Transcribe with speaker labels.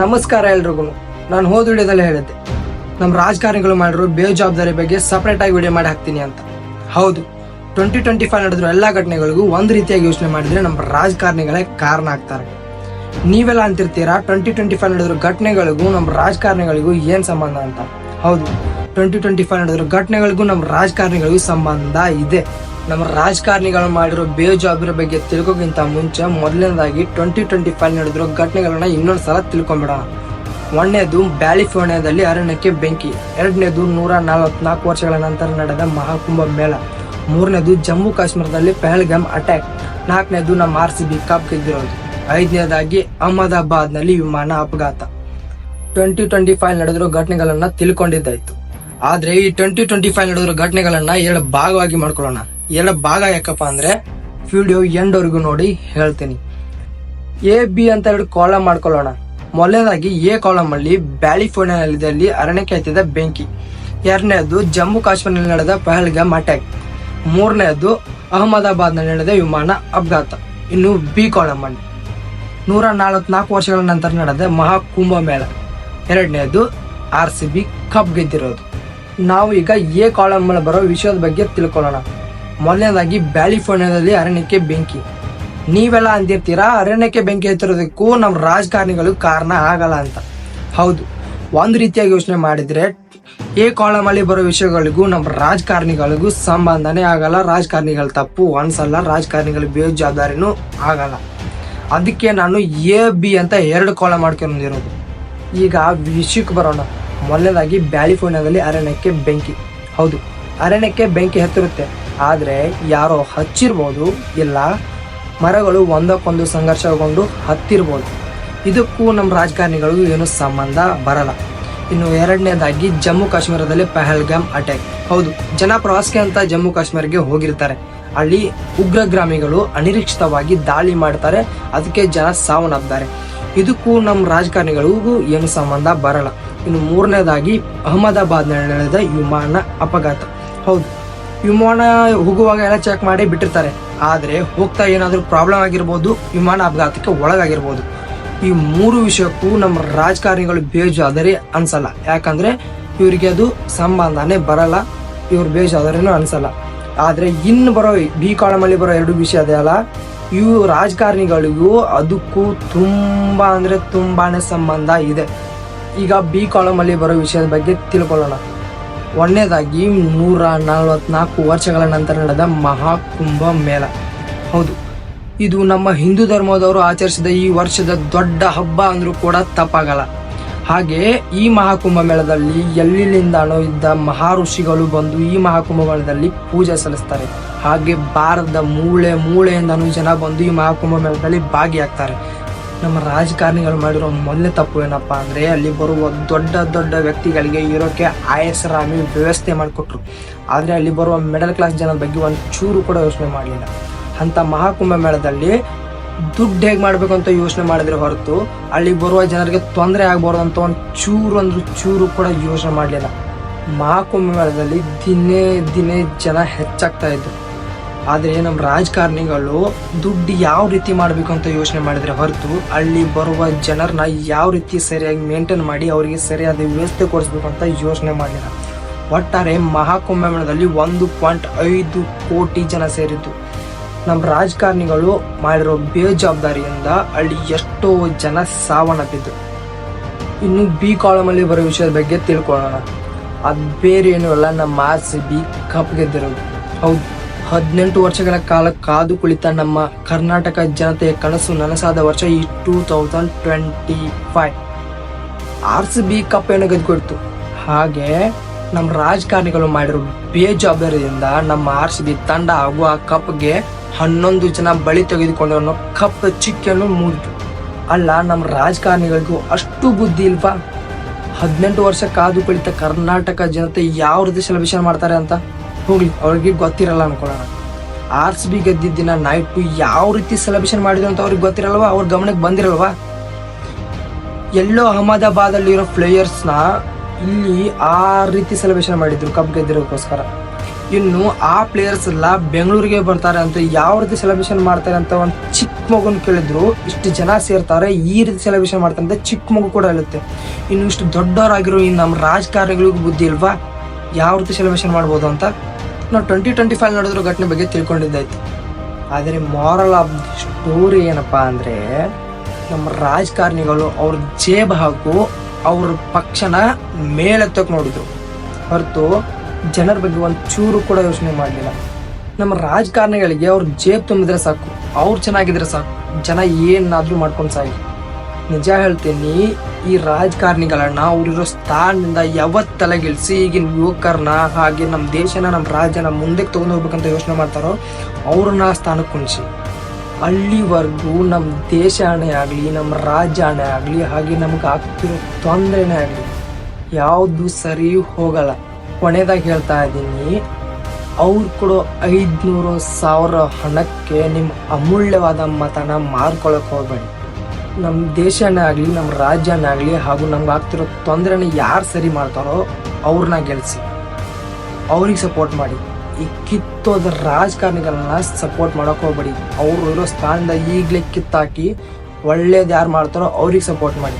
Speaker 1: ನಮಸ್ಕಾರ ಎಲ್ರಿಗೂ. ನಾನು ಹೋದ ವಿಡಿಯೋದಲ್ಲಿ ಹೇಳಿದ್ದೆ. ನಮ್ಮ ರಾಜಕಾರಣಿಗಳು ಮಾಡಿರೋ ಬೇಜವಾಬ್ದಾರಿ ಬಗ್ಗೆ ಸಪ್ರೇಟ್ ಆಗಿ ವಿಡಿಯೋ ಮಾಡಿ ಹಾಕ್ತೀನಿ ಅಂತ. ಹೌದು ಟ್ವೆಂಟಿ ಟ್ವೆಂಟಿ ಫೈವ್ ನಡೆದಿರೋ ಎಲ್ಲ ಘಟನೆಗಳಿಗೂ ಒಂದು ರೀತಿಯಾಗಿ ಯೋಚನೆ ಮಾಡಿದ್ರೆ ನಮ್ಮ ರಾಜಕಾರಣಿಗಳೇ ಕಾರಣ ಆಗ್ತಾರೆ. ನೀವೆಲ್ಲ ಅಂತಿರ್ತೀರಾ ಟ್ವೆಂಟಿ ಟ್ವೆಂಟಿ ಫೈವ್ ನಡೆದಿರೋ ಘಟನೆಗಳಿಗೂ ನಮ್ಮ ರಾಜಕಾರಣಿಗಳಿಗೂ ಏನು ಸಂಬಂಧ ಅಂತ? ಹೌದು ಟ್ವೆಂಟಿ ಟ್ವೆಂಟಿ ಫೈವ್ ನಡೆದಿರೋ ಘಟನೆಗಳಿಗೂ ನಮ್ಮ ರಾಜಕಾರಣಿಗಳಿಗೂ ಸಂಬಂಧ ಇದೆ. ನಮ್ಮ ರಾಜಕಾರಣಿಗಳು ಮಾಡಿರೋ ಬೇಜವಾಬ್ದಾರಿ ಬಗ್ಗೆ ತಿಳ್ಕೋಕ್ಕಿಂತ ಮುಂಚೆ ಮೊದಲನೇದಾಗಿ ಟ್ವೆಂಟಿ ಟ್ವೆಂಟಿ ಫೈವ್ ನಡೆದಿರೋ ಘಟನೆಗಳನ್ನ ಇನ್ನೊಂದ್ಸಲ ತಿಳ್ಕೊಂಬಿಡೋಣ ಒಂದನೇದು ಬ್ಯಾಲಿಫೋರ್ನಿಯಾದಲ್ಲಿ ಅರಣ್ಯಕ್ಕೆ ಬೆಂಕಿ, ಎರಡನೇದು ನೂರ ನಲವತ್ನಾಲ್ಕು ವರ್ಷಗಳ ನಂತರ ನಡೆದ ಮಹಾಕುಂಭ ಮೇಳ, ಮೂರನೇದು ಜಮ್ಮು ಕಾಶ್ಮೀರದಲ್ಲಿ ಪೆಹಲ್ಗಾಮ್ ಅಟ್ಯಾಕ್ ನಾಲ್ಕನೇದು ನಮ್ಮ ಆರ್ ಸಿ ಬಿ ಕಪ್ ಗೆದ್ದಿರೋದು, ಐದನೇದಾಗಿ ಅಹಮದಾಬಾದ್ನಲ್ಲಿ ವಿಮಾನ ಅಪಘಾತ. ಟ್ವೆಂಟಿ ಟ್ವೆಂಟಿ ಫೈವ್ ನಡೆದಿರೋ ಘಟನೆಗಳನ್ನ ತಿಳ್ಕೊಂಡಿದ್ದಾಯ್ತು. ಆದ್ರೆ ಈ ಟ್ವೆಂಟಿ ಟ್ವೆಂಟಿ ಫೈವ್ ನಡೆದಿರೋ ಘಟನೆಗಳನ್ನ ಎರಡು ಭಾಗವಾಗಿ ಮಾಡ್ಕೊಳ್ಳೋಣ. ಎರಡು ಭಾಗ ಯಾಕಪ್ಪ ಅಂದ್ರೆ ವಿಡಿಯೋ ಎಂಡ್ವರೆಗೂ ನೋಡಿ ಹೇಳ್ತೀನಿ. ಎ ಬಿ ಅಂತ ಎರಡು ಕಾಲಮ್ ಮಾಡ್ಕೊಳ್ಳೋಣ. ಮೊದಲನೇದಾಗಿ ಎ ಕಾಲಮ್ ಅಲ್ಲಿ ಬ್ಯಾಲಿಫೋರ್ನಿಯಾದಲ್ಲಿ ಅರಣ್ಯಕ್ಕೆ ಹತ್ತಿದ ಬೆಂಕಿ. ಎರಡನೇದು ಜಮ್ಮು ಕಾಶ್ಮೀರದಲ್ಲಿ ನಡೆದ ಪಹಲ್ಗಾಮ್ ಅಟ್ಯಾಕ್ ಮೂರನೇದು ಅಹಮದಾಬಾದ್ನಲ್ಲಿ ನಡೆದ ವಿಮಾನ ಅಪಘಾತ. ಇನ್ನು ಬಿ ಕಾಲಮ್ ಅಲ್ಲಿ. ನೂರ ನಲವತ್ನಾಲ್ಕು ವರ್ಷಗಳ ನಂತರ ನಡೆದ ಮಹಾ ಮೇಳ. ಎರಡನೇದು ಆರ್ ಸಿ ಬಿ ಕಪ್ ಗೆದ್ದಿರೋದು. ನಾವು ಈಗ ಎ ಕಾಲಮ್ ಬರೋ ವಿಷಯದ ಬಗ್ಗೆ ತಿಳ್ಕೊಳ್ಳೋಣ. ಮೊದಲನೇದಾಗಿ ಬ್ಯಾಲಿಫೋರ್ನಿಯಾದಲ್ಲಿ ಅರಣ್ಯಕ್ಕೆ ಬೆಂಕಿ. ನೀವೆಲ್ಲ ಅಂದಿರ್ತೀರಾ, ಅರಣ್ಯಕ್ಕೆ ಬೆಂಕಿ ಹತ್ತಿರೋದಕ್ಕೂ ನಮ್ಮ ರಾಜಕಾರಣಿಗಳು ಕಾರಣ ಆಗಲ್ಲ ಅಂತ. ಹೌದು, ಒಂದು ರೀತಿಯಾಗಿ ಯೋಚನೆ ಮಾಡಿದ್ರೆ ಏ ಕಾಲಮಲ್ಲಿ ಬರೋ ವಿಷಯಗಳಿಗೂ ನಮ್ಮ ರಾಜಕಾರಣಿಗಳಿಗೂ ಸಂಬಂಧನೇ ಆಗಲ್ಲ. ರಾಜಕಾರಣಿಗಳ ತಪ್ಪು ಒಂದ್ಸಲ ರಾಜಕಾರಣಿಗಳ ಬೇಜವಾಬ್ದಾರಿನೂ ಆಗಲ್ಲ. ಅದಕ್ಕೆ ನಾನು ಎ ಬಿ ಅಂತ ಎರಡು ಕಾಲ ಮಾಡ್ಕೊಂಡಿರೋದು ಈಗ ವಿಷಯಕ್ಕೆ ಬರೋಣ. ಮೊದಲನೇದಾಗಿ ಬ್ಯಾಲಿಫೋರ್ನಿಯಾದಲ್ಲಿ ಅರಣ್ಯಕ್ಕೆ ಬೆಂಕಿ. ಹೌದು, ಅರಣ್ಯಕ್ಕೆ ಬೆಂಕಿ ಹತ್ತಿರುತ್ತೆ ಆದರೆ ಯಾರೋ ಹಚ್ಚಿರ್ಬೋದು, ಇಲ್ಲ, ಮರಗಳು ಒಂದಕ್ಕೊಂದು ಸಂಘರ್ಷಗೊಂಡು ಹತ್ತಿರ್ಬೋದು. ಇದಕ್ಕೂ ನಮ್ಮ ರಾಜಕಾರಣಿಗಳಿಗೂ ಏನು ಸಂಬಂಧ ಬರಲ್ಲ. ಇನ್ನು ಎರಡನೇದಾಗಿ ಜಮ್ಮು ಕಾಶ್ಮೀರದಲ್ಲಿ ಪಹಲ್ಗಾಮ್ ಅಟ್ಯಾಕ್. ಹೌದು ಜನ ಪ್ರವಾಸಕ್ಕೆ ಅಂತ ಜಮ್ಮು ಕಾಶ್ಮೀರಕ್ಕೆ ಹೋಗಿರ್ತಾರೆ. ಅಲ್ಲಿ ಉಗ್ರಗ್ರಾಮಿಗಳು ಅನಿರೀಕ್ಷಿತವಾಗಿ ದಾಳಿ ಮಾಡ್ತಾರೆ, ಅದಕ್ಕೆ ಜನ ಸಾವನ್ನಪ್ತಾರೆ. ಇದಕ್ಕೂ ನಮ್ಮ ರಾಜಕಾರಣಿಗಳಿಗೂ ಏನು ಸಂಬಂಧ ಬರಲ್ಲ. ಇನ್ನು ಮೂರನೇದಾಗಿ ಅಹಮದಾಬಾದ್ನಲ್ಲಿ ನಡೆದ ವಿಮಾನ ಅಪಘಾತ. ಹೌದು ವಿಮಾನ ಹೋಗುವಾಗ ಎಲ್ಲ ಚೆಕ್ ಮಾಡಿ ಬಿಟ್ಟಿರ್ತಾರೆ. ಆದರೆ ಹೋಗ್ತಾ ಏನಾದರೂ ಪ್ರಾಬ್ಲಮ್ ಆಗಿರ್ಬೋದು, ವಿಮಾನ ಅಪಘಾತಕ್ಕೆ ಒಳಗಾಗಿರ್ಬೋದು. ಈ ಮೂರು ವಿಷಯಕ್ಕೂ ನಮ್ಮ ರಾಜಕಾರಣಿಗಳು ಬೇಜಾದರೆ ಅನ್ಸಲ್ಲ. ಯಾಕಂದ್ರೆ ಇವರಿಗೆ ಅದು ಸಂಬಂಧನೇ ಬರಲ್ಲ, ಇವ್ರು ಬೇಜಾದರೇನು ಅನ್ಸಲ್ಲ. ಆದರೆ ಇನ್ನು ಬರೋ ಬಿ ಕಾಲಮಲ್ಲಿ ಬರೋ ಎರಡು ವಿಷಯ ಅದೆಯಲ್ಲ ಇವು ರಾಜಕಾರಣಿಗಳಿಗೂ ಅದಕ್ಕೂ ತುಂಬಾ ಅಂದ್ರೆ ತುಂಬಾನೇ ಸಂಬಂಧ ಇದೆ. ಈಗ ಬಿ ಕಾಲಮಲ್ಲಿ ಬರೋ ವಿಷಯದ ಬಗ್ಗೆ ತಿಳ್ಕೊಳ್ಳೋಣ. ಒಂದನೇದಾಗಿ ನೂರ ನಲವತ್ನಾಲ್ಕು ವರ್ಷಗಳ ನಂತರ ನಡೆದ ಮಹಾಕುಂಭ ಮೇಳ. ಹೌದು, ಇದು ನಮ್ಮ ಹಿಂದೂ ಧರ್ಮದವರು ಆಚರಿಸಿದ ಈ ವರ್ಷದ ದೊಡ್ಡ ಹಬ್ಬ ಅಂದರೂ ಕೂಡ ತಪ್ಪಾಗಲ್ಲ. ಹಾಗೆ ಈ ಮಹಾಕುಂಭ ಮೇಳದಲ್ಲಿ ಎಲ್ಲಿಂದಾನೋ ಇದ್ದ ಮಹಾ ಋಷಿಗಳು ಬಂದು ಈ ಮಹಾಕುಂಭ ಮೇಳದಲ್ಲಿ ಪೂಜೆ ಸಲ್ಲಿಸ್ತಾರೆ. ಹಾಗೆ ಭಾರತದ ಮೂಳೆ ಮೂಳೆಯಿಂದನೂ ಜನ ಬಂದು ಈ ಮಹಾಕುಂಭ ಮೇಳದಲ್ಲಿ ಭಾಗಿಯಾಗ್ತಾರೆ. ನಮ್ಮ ರಾಜಕಾರಣಿಗಳು ಮಾಡಿರೋ ಮೊದಲನೇ ತಪ್ಪು ಏನಪ್ಪ ಅಂದರೆ ಅಲ್ಲಿ ಬರುವ ದೊಡ್ಡ ದೊಡ್ಡ ವ್ಯಕ್ತಿಗಳಿಗೆ ಇರೋಕ್ಕೆ ಆಯಸರಾಮಿ ವ್ಯವಸ್ಥೆ ಮಾಡಿಕೊಟ್ರು. ಆದರೆ ಅಲ್ಲಿ ಬರುವ ಮಿಡಲ್ ಕ್ಲಾಸ್ ಜನದ ಬಗ್ಗೆ ಒಂದು ಚೂರು ಕೂಡ ಯೋಚನೆ ಮಾಡಲಿಲ್ಲ. ಅಂಥ ಮಹಾಕುಂಭ ಮೇಳದಲ್ಲಿ ದುಡ್ಡು ಹೇಗೆ ಮಾಡಬೇಕು ಅಂತ ಯೋಚನೆ ಮಾಡಿದ್ರೆ ಹೊರತು ಅಲ್ಲಿ ಬರುವ ಜನರಿಗೆ ತೊಂದರೆ ಆಗಬಾರ್ದು ಅಂತ ಒಂದು ಚೂರು ಅಂದ್ರೆ ಚೂರು ಕೂಡ ಯೋಚನೆ ಮಾಡಲಿಲ್ಲ. ಮಹಾಕುಂಭ ಮೇಳದಲ್ಲಿ ದಿನೇ ದಿನೇ ಜನ ಹೆಚ್ಚಾಗ್ತಾ ಇದ್ರು. ಆದರೆ ನಮ್ಮ ರಾಜಕಾರಣಿಗಳು ದುಡ್ಡು ಯಾವ ರೀತಿ ಮಾಡಬೇಕು ಅಂತ ಯೋಚನೆ ಮಾಡಿದರೆ ಹೊರತು ಅಲ್ಲಿ ಬರುವ ಜನರನ್ನ ಯಾವ ರೀತಿ ಸರಿಯಾಗಿ ಮೇಂಟೈನ್ ಮಾಡಿ ಅವರಿಗೆ ಸರಿಯಾದ ವ್ಯವಸ್ಥೆ ಕೊಡಿಸ್ಬೇಕು ಅಂತ ಯೋಚನೆ ಮಾಡಿಲ್ಲ ಒಟ್ಟಾರೆ ಮಹಾಕುಂಭ ಮೇಳದಲ್ಲಿ ಒಂದು ಪಾಯಿಂಟ್ ಐದು ಕೋಟಿ ಜನ ಸೇರಿದ್ದು. ನಮ್ಮ ರಾಜಕಾರಣಿಗಳು ಮಾಡಿರೋ ಬೇಜವಾಬ್ದಾರಿಯಿಂದ ಅಲ್ಲಿ ಎಷ್ಟೋ ಜನ ಸಾವನ್ನಪ್ಪಿದ್ದು. ಇನ್ನು ಬಿ ಕಾಲಮಲ್ಲಿ ಬರೋ ವಿಷಯದ ಬಗ್ಗೆ ತಿಳ್ಕೊಳ್ಳೋಣ. ಅದು ಬೇರೆ ಏನೂ ಅಲ್ಲ, ನಮ್ಮ ಆರ್ ಸಿ ಬಿ ಕಪ್ ಗೆದ್ದಿರೋದು. ಹೌದು. ಹದಿನೆಂಟು ವರ್ಷಗಳ ಕಾಲ ಕಾದು ಕುಳಿತ ನಮ್ಮ ಕರ್ನಾಟಕ ಜನತೆಯ ಕನಸು ನನಸಾದ ವರ್ಷ ಈ two thousand twenty five R C B cup ಏನೋ ಗೆದ್ಕೊಡ್ತು ಹಾಗೆ ನಮ್ಮ ರಾಜಕಾರಣಿಗಳು ಮಾಡಿರೋ ಬೇಜವಾಬ್ದಾರಿಯಿಂದ ನಮ್ಮ ಆರ್ ಸಿ ಬಿ ತಂಡ ಹಾಗೂ ಆ ಕಪ್ಗೆ ಹನ್ನೊಂದು ಜನ ಬಳಿ ತೆಗೆದುಕೊಂಡು ಕಪ್ ಚಿಕ್ಕನ್ನು ಮೂಡಿತು. ಅಲ್ಲ, ನಮ್ಮ ರಾಜಕಾರಣಿಗಳಿಗೂ ಅಷ್ಟು ಬುದ್ಧಿ ಇಲ್ವಾ? ಹದಿನೆಂಟು ವರ್ಷ ಕಾದು ಕುಳಿತ ಕರ್ನಾಟಕ ಜನತೆ ಯಾವ ರೀತಿ ಸೆಲೆಬ್ರೇಷನ್ ಮಾಡ್ತಾರೆ ಅಂತ? ಹೋಗ್ಲಿ ಅವ್ರಿಗೆ ಗೊತ್ತಿರಲ್ಲ ಅನ್ಕೊಳ್ಳೋಣ. ಆರ್ ಸಿ ಬಿ ಗೆದ್ದಿದ್ದ ದಿನ ನೈಟು ಯಾವ ರೀತಿ ಸೆಲೆಬ್ರೇಷನ್ ಮಾಡಿದ್ರು ಅಂತ ಅವ್ರಿಗೆ ಗೊತ್ತಿರಲ್ವಾ? ಅವ್ರ ಗಮನಕ್ಕೆ ಬಂದಿರಲ್ವಾ? ಎಲ್ಲೋ ಅಹಮದಾಬಾದಲ್ಲಿರೋ ಪ್ಲೇಯರ್ಸ್ನ ಇಲ್ಲಿ ಆ ರೀತಿ ಸೆಲೆಬ್ರೇಷನ್ ಮಾಡಿದ್ರು ಕಪ್ ಗೆದ್ದಿರೋಕ್ಕೋಸ್ಕರ. ಇನ್ನು ಆ ಪ್ಲೇಯರ್ಸ್ ಎಲ್ಲ ಬೆಂಗಳೂರಿಗೆ ಬರ್ತಾರೆ ಅಂತ ಯಾವ ರೀತಿ ಸೆಲೆಬ್ರೇಷನ್ ಮಾಡ್ತಾರೆ ಅಂತ ಒಂದು ಚಿಕ್ಕ ಮಗುನ ಕೇಳಿದ್ರು. ಇಷ್ಟು ಜನ ಸೇರ್ತಾರೆ, ಈ ರೀತಿ ಸೆಲೆಬ್ರೇಷನ್ ಮಾಡ್ತಾರೆ ಅಂತ ಚಿಕ್ಕ ಮಗು ಕೂಡ ಹೇಳುತ್ತೆ. ಇನ್ನು ಇಷ್ಟು ದೊಡ್ಡವರಾಗಿರೋ ಈ ನಮ್ಮ ರಾಜಕಾರಣಿಗಳಿಗೂ ಬುದ್ಧಿ ಇಲ್ವಾ? ಯಾವ ರೀತಿ ಸೆಲೆಬ್ರೇಷನ್ ಮಾಡ್ಬೋದು ಅಂತ? ನಾವು ಟ್ವೆಂಟಿ ಟ್ವೆಂಟಿ ಫೈವ್ ನೋಡಿದ್ರು ಘಟನೆ ಬಗ್ಗೆ ತಿಳ್ಕೊಂಡಿದ್ದಾಯ್ತು. ಆದರೆ ಮಾರಲ್ ಆಫ್ ಸ್ಟೋರಿ ಏನಪ್ಪ ಅಂದರೆ, ನಮ್ಮ ರಾಜಕಾರಣಿಗಳು ಅವ್ರ ಜೇಬ್ ಹಾಕು ಅವ್ರ ಪಕ್ಷನ ಮೇಲೆತ್ತಕ್ಕೆ ನೋಡಿದ್ರು. ಹೊರತು ಜನರ ಬಗ್ಗೆ ಒಂದು ಚೂರು ಕೂಡ ಯೋಚನೆ ಮಾಡಲಿಲ್ಲ. ನಮ್ಮ ರಾಜಕಾರಣಿಗಳಿಗೆ ಅವ್ರ ಜೇಬ್ ತುಂಬಿದ್ರೆ ಸಾಕು, ಅವ್ರು ಚೆನ್ನಾಗಿದ್ರೆ ಸಾಕು, ಜನ ಏನಾದರೂ ಮಾಡ್ಕೊಂಡು ಸಾಗಿ ನಿಜ ಹೇಳ್ತೀನಿ ಈ ರಾಜಕಾರಣಿಗಳನ್ನ ಅವ್ರಿರೋ ಸ್ಥಾನದಿಂದ ಯಾವತ್ ತಲೆಗಿಳಿಸಿ ಈಗಿನ ಯುವಕರನ್ನ ಹಾಗೆ ನಮ್ಮ ದೇಶನ ನಮ್ಮ ರಾಜ್ಯನ ಮುಂದಕ್ಕೆ ತಗೊಂಡು ಹೋಗ್ಬೇಕಂತ ಯೋಚನೆ ಮಾಡ್ತಾರೋ ಅವ್ರನ್ನ ಸ್ಥಾನಕ್ಕೆ ಕುಣಿಸಿ. ಅಲ್ಲಿವರೆಗೂ ನಮ್ಮ ದೇಶಾಣೆ ಆಗಲಿ ನಮ್ಮ ರಾಜ್ಯಾಣೆ ಆಗಲಿ, ಹಾಗೆ ನಮ್ಗೆ ಆಗ್ತಿರೋ ತೊಂದರೆನೇ ಆಗಲಿ, ಯಾವುದು ಸರಿ ಹೋಗಲ್ಲ. ಕೊನೆದಾಗ ಹೇಳ್ತಾ ಇದ್ದೀನಿ, ಅವ್ರು ಕೊಡೋ ಐದುನೂರು ಸಾವಿರ ಹಣಕ್ಕೆ ನಿಮ್ಮ ಅಮೂಲ್ಯವಾದ ಮತನ ಮಾರ್ಕೊಳ್ಳೋಕೆ ಹೋಗ್ಬೇಡಿ. ನಮ್ಮ ದೇಶನೇ ಆಗಲಿ ನಮ್ಮ ರಾಜ್ಯನೇ ಆಗಲಿ ಹಾಗೂ ನಮ್ಗೆ ಆಗ್ತಿರೋ ತೊಂದರೆನ ಯಾರು ಸರಿ ಮಾಡ್ತಾರೋ ಅವ್ರನ್ನ ಗೆಲ್ಸಿ. ಅವ್ರಿಗೆ ಸಪೋರ್ಟ್ ಮಾಡಿ. ಈ ಕಿತ್ತೋದ ರಾಜಕಾರಣಿಗಳನ್ನ ಸಪೋರ್ಟ್ ಮಾಡೋಕೆ ಹೋಗ್ಬೇಡಿ. ಅವರು ಇರೋ ಸ್ಥಾನದ ಈಗಲೇ ಕಿತ್ತಾಕಿ ಒಳ್ಳೇದು ಯಾರು ಮಾಡ್ತಾರೋ ಅವ್ರಿಗೆ ಸಪೋರ್ಟ್ ಮಾಡಿ.